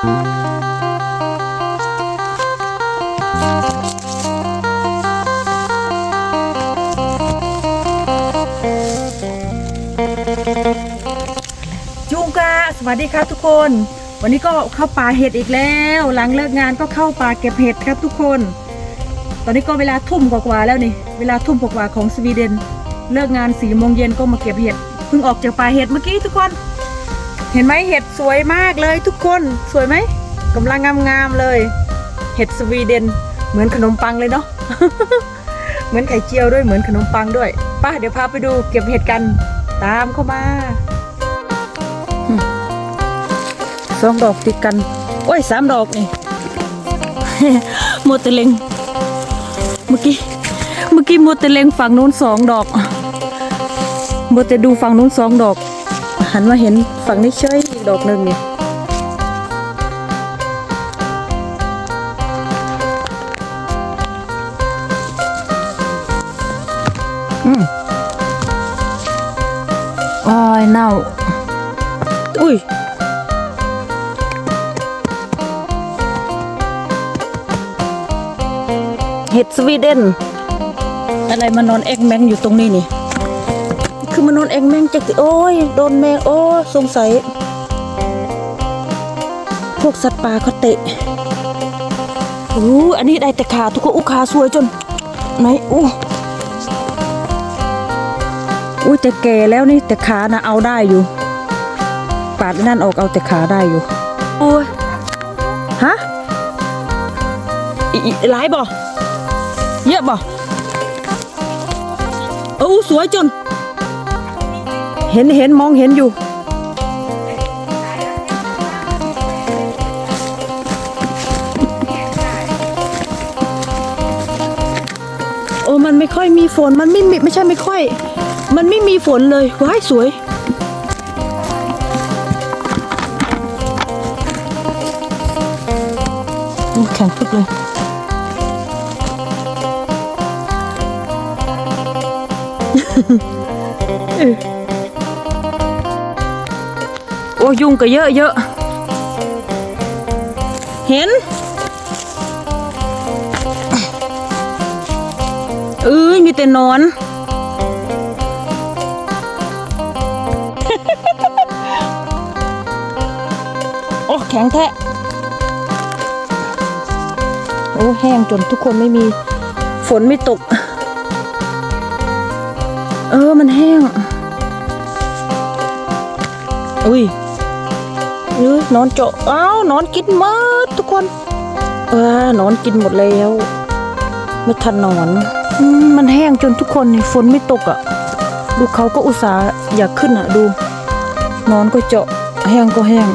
จุงกาสวัสดีครับทุกคน วันนี้ก็เข้าป่าเห็ดอีกแล้ว หลังเลิกงานก็เข้าป่าเก็บเห็ดครับทุกคน ตอนนี้ก็เวลาทุ่มกว่าๆแล้วนี่ เวลาทุ่มกว่าๆของสวีเดน เลิกงานสี่โมงเย็นก็มาเก็บเห็ด เพิ่งออกจากป่าเห็ดเมื่อกี้ทุกคน เห็นไหมเห็ดสวยมากเลยทุกคนสวยไหมกำลังงามๆเลย เห็ดสวีเดนเหมือนขนมปังเลยเนาะเหมือนไข่เจียวด้วยเหมือนขนมปังด้วยป้าเดี๋ยวพาไปดูเก็บเห็ดกันตามเข้ามาสองดอกติดกัน โอ้ยสามดอกนี่มัวแต่เลงเมื่อกี้เมื่อกี้มัวแต่เลงฝั่งนู้นสองดอกมัวแต่ดูฝั่งนู้นสองดอก หันมาเห็นฝั่งนี้เฉยอีกดอกหนึ่งนี่อืมอ้อยเน่าอุ้ยเห็ดสวีเดนอะไรมานอนเอ็กแมงอยู่ตรงนี้นี่ คือมานอนเอ็กแมงจากโอ้ยโดนแมงโอ้สงสัย พวกสัตว์ป่าเขาเตะอู้อันนี้ได้แต่ขาทุกคนอู้ขาสวยจนไหนอู้อุ้ยแต่แก่แล้วนี่แต่ขานะเอาได้อยู่ ปาดนั่นออกเอาแต่ขาได้อยู่โอ้ฮะอีอีหลายบ่เยอะบ่โอ้สวยจน เห็นเห็นมองเห็นอยู่ โอ้มันไม่ค่อยมีฝนมันไม่มีไม่ใช่ไม่ค่อย มันไม่มีฝนเลยว้ายสวยแข็งปึ๊กเลย โอ้ยุงก็เยอะเยอะเห็นเอ้ยมีแต่นอน โอ้แข็งแท้โอ้แห้งจนทุกคนไม่มีฝนไม่ตก เออมันแห้ง อุ้ย เออนอนเจาะอ้าวนอนกินหมดทุกคนเออนอนกินหมดแล้ว ไม่ทันนอนอมมันแห้งจนทุกคนนี่ฝนไม่ตกอะ่ะ ดูเขาก็อุตส่าห์อยากขึ้นอะ่ะดูนอนก็เจาะแห้งก็แห้ง